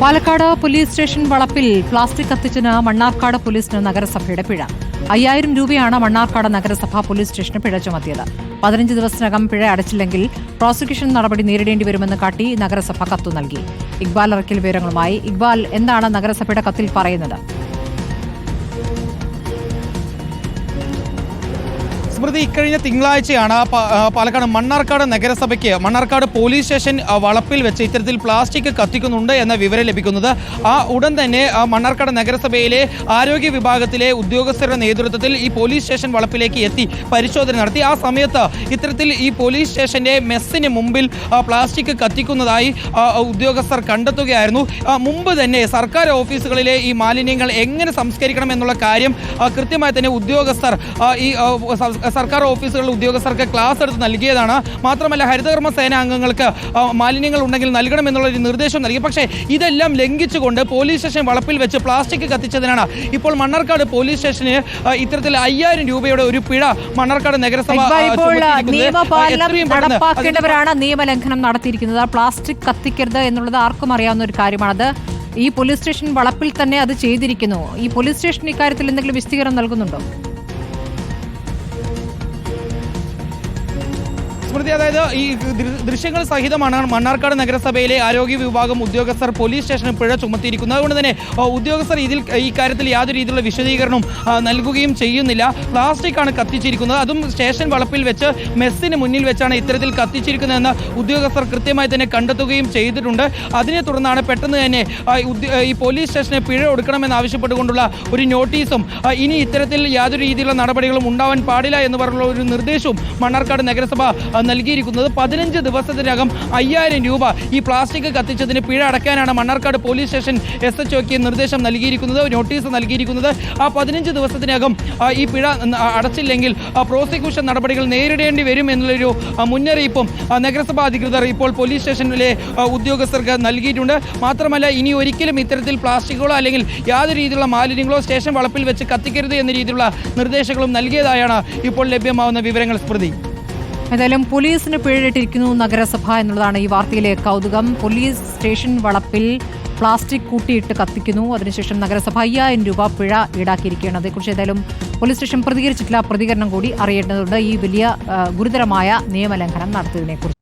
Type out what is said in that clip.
Palakkad police station വളപ്പിൽ plastic കത്തിച്ചതിന് മണ്ണാർക്കാട് പോലീസിന് നഗരസഭയുടെ പിഴ. അയ്യായിരം രൂപയാണ് മണ്ണാർക്കാട് നഗരസഭ പോലീസ് സ്റ്റേഷന് പിഴ ചുമത്തിയത്. പതിനഞ്ച് ദിവസത്തിനകം പിഴ അടച്ചില്ലെങ്കിൽ പ്രോസിക്യൂഷൻ നടപടി നേരിടേണ്ടി വരുമെന്ന് കാട്ടി നഗരസഭ കത്തു നൽകി. ഇക്ബാൽ അറക്കിൽ വിവരങ്ങളുമായി ഇക്ബാൽ എന്താണ് നഗരസഭയുടെ കത്തിൽ പറയുന്നത്? സ്മൃതി ഇക്കഴിഞ്ഞ തിങ്കളാഴ്ചയാണ് പാലക്കാട് മണ്ണാർക്കാട് നഗരസഭയ്ക്ക് മണ്ണാർക്കാട് പോലീസ് സ്റ്റേഷൻ വളപ്പിൽ വെച്ച് ഇത്തരത്തിൽ പ്ലാസ്റ്റിക് കത്തിക്കുന്നുണ്ട് എന്ന വിവരം ലഭിക്കുന്നത്. ആ ഉടൻ തന്നെ മണ്ണാർക്കാട് നഗരസഭയിലെ ആരോഗ്യ വിഭാഗത്തിലെ ഉദ്യോഗസ്ഥരുടെ നേതൃത്വത്തിൽ ഈ പോലീസ് സ്റ്റേഷൻ വളപ്പിലേക്ക് എത്തി പരിശോധന നടത്തി. ആ സമയത്ത് ഇത്തരത്തിൽ ഈ പോലീസ് സ്റ്റേഷന്റെ മെസ്സിന് മുമ്പിൽ പ്ലാസ്റ്റിക് കത്തിക്കുന്നതായി ഉദ്യോഗസ്ഥർ കണ്ടെത്തുകയായിരുന്നു. മുമ്പ് തന്നെ സർക്കാർ ഓഫീസുകളിലെ ഈ മാലിന്യങ്ങൾ എങ്ങനെ സംസ്കരിക്കണം എന്നുള്ള കാര്യം കൃത്യമായി തന്നെ ഉദ്യോഗസ്ഥർ ഈ സർക്കാർ ഓഫീസുകളിലെ ഉദ്യോഗസ്ഥർക്ക് ക്ലാസ് എടുത്ത് നൽകിയതാണ്. മാത്രമല്ല ഹരിതകർമ്മ സേന അംഗങ്ങൾക്ക് മാലിന്യങ്ങൾ ഉണ്ടെങ്കിൽ നൽകണം എന്നുള്ള ഒരു നിർദ്ദേശം നൽകി. പക്ഷേ ഇതെല്ലാം ലംഘിച്ചുകൊണ്ട് പോലീസ് സ്റ്റേഷൻ വളപ്പിൽ വെച്ച് പ്ലാസ്റ്റിക് കത്തിച്ചതിനാണ്. ഇപ്പോൾ മണ്ണാർക്കാട് പോലീസ് സ്റ്റേഷന് ഇത്തരത്തിൽ അയ്യായിരം രൂപയുടെ ഒരു പിഴ മണ്ണാർക്കാട് നഗരസഭ ആ, ഇക്ബാൽ ഇപ്പോൾ ചുമത്തിയിരിക്കുന്നത്. ആ, നിയമപാലനം എത്രയും പെട്ടെന്ന് അതിന് നടപ്പാക്കേണ്ടവരാണ് നിയമലംഘനം നടത്തിയിരിക്കുന്നത്. പ്ലാസ്റ്റിക് കത്തിക്കരുത് എന്നുള്ളത് ആർക്കും അറിയാവുന്ന ഒരു കാര്യമാണത്. ഈ പോലീസ് സ്റ്റേഷൻ വളപ്പിൽ തന്നെ അത് ചെയ്തിരിക്കുന്നു. ഈ പോലീസ് സ്റ്റേഷൻ ഇക്കാര്യത്തിൽ എന്തെങ്കിലും വിശദീകരണം നൽകുന്നുണ്ടോ? സ്മൃതി അതായത് ഈ ദൃശ്യങ്ങൾ സഹിതമാണ് മണ്ണാർക്കാട് നഗരസഭയിലെ ആരോഗ്യ വിഭാഗം ഉദ്യോഗസ്ഥർ പോലീസ് സ്റ്റേഷന് പിഴ ചുമത്തിയിരിക്കുന്നത്. അതുകൊണ്ട് തന്നെ ഉദ്യോഗസ്ഥർ ഇതിൽ ഈ കാര്യത്തിൽ യാതൊരു രീതിയിലുള്ള വിശദീകരണവും നൽകുകയും ചെയ്യുന്നില്ല. പ്ലാസ്റ്റിക് ആണ് കത്തിച്ചിരിക്കുന്നത്. അതും സ്റ്റേഷൻ വളപ്പിൽ വെച്ച് മെസ്സിന് മുന്നിൽ വെച്ചാണ് ഇത്തരത്തിൽ കത്തിച്ചിരിക്കുന്നതെന്ന് ഉദ്യോഗസ്ഥർ കൃത്യമായി തന്നെ കണ്ടെത്തുകയും ചെയ്തിട്ടുണ്ട്. അതിനെ തുടർന്നാണ് പെട്ടെന്ന് തന്നെ ഈ പോലീസ് സ്റ്റേഷനെ പിഴ കൊടുക്കണമെന്ന് ആവശ്യപ്പെട്ടുകൊണ്ടുള്ള ഒരു നോട്ടീസും ഇനി ഇത്തരത്തിൽ യാതൊരു രീതിയിലുള്ള നടപടികളും ഉണ്ടാവാൻ പാടില്ല എന്ന് പറഞ്ഞുള്ള ഒരു നിർദ്ദേശവും മണ്ണാർക്കാട് നഗരസഭ നൽകിയിരിക്കുന്നത് പതിനഞ്ച് ദിവസത്തിനകം അയ്യായിരം രൂപ ഈ പ്ലാസ്റ്റിക് കത്തിച്ചതിന് പിഴ അടയ്ക്കാനാണ് Mannarkkad police station S H ഒക്ക് നിർദ്ദേശം നൽകിയിരിക്കുന്നത് നോട്ടീസ് നൽകിയിരിക്കുന്നത്. ആ പതിനഞ്ച് ദിവസത്തിനകം ഈ പിഴ അടച്ചില്ലെങ്കിൽ പ്രോസിക്യൂഷൻ നടപടികൾ നേരിടേണ്ടി വരും എന്നുള്ളൊരു മുന്നറിയിപ്പും നഗരസഭാ അധികൃതർ ഇപ്പോൾ പോലീസ് സ്റ്റേഷനിലെ ഉദ്യോഗസ്ഥർക്ക് നൽകിയിട്ടുണ്ട്. മാത്രമല്ല ഇനി ഒരിക്കലും ഇത്തരത്തിൽ പ്ലാസ്റ്റിക്കുകളോ അല്ലെങ്കിൽ യാതൊരു രീതിയിലുള്ള മാലിന്യങ്ങളോ സ്റ്റേഷൻ വളപ്പിൽ വെച്ച് കത്തിക്കരുത് എന്ന രീതിയിലുള്ള നിർദ്ദേശങ്ങളും നൽകിയതായാണ് ഇപ്പോൾ ലഭ്യമാവുന്ന വിവരങ്ങൾ സ്മൃതി. ഏതായാലും പോലീസിന് പിഴയിട്ടിരിക്കുന്നു നഗരസഭ എന്നുള്ളതാണ് ഈ വാർത്തയിലെ കൗതുകം. പോലീസ് സ്റ്റേഷൻ വളപ്പിൽ പ്ലാസ്റ്റിക് കൂട്ടിയിട്ട് കത്തിക്കുന്നു. അതിനുശേഷം നഗരസഭ അയ്യായിരം രൂപ പിഴ ഈടാക്കിയിരിക്കുകയാണ്. അതേക്കുറിച്ച് ഏതായാലും പോലീസ് സ്റ്റേഷൻ പ്രതികരിച്ചിട്ടില്ല. പ്രതികരണം കൂടി അറിയേണ്ടതുണ്ട്. ഈ വലിയ ഗുരുതരമായ നിയമലംഘനം നടത്തിയതിനെക്കുറിച്ച്.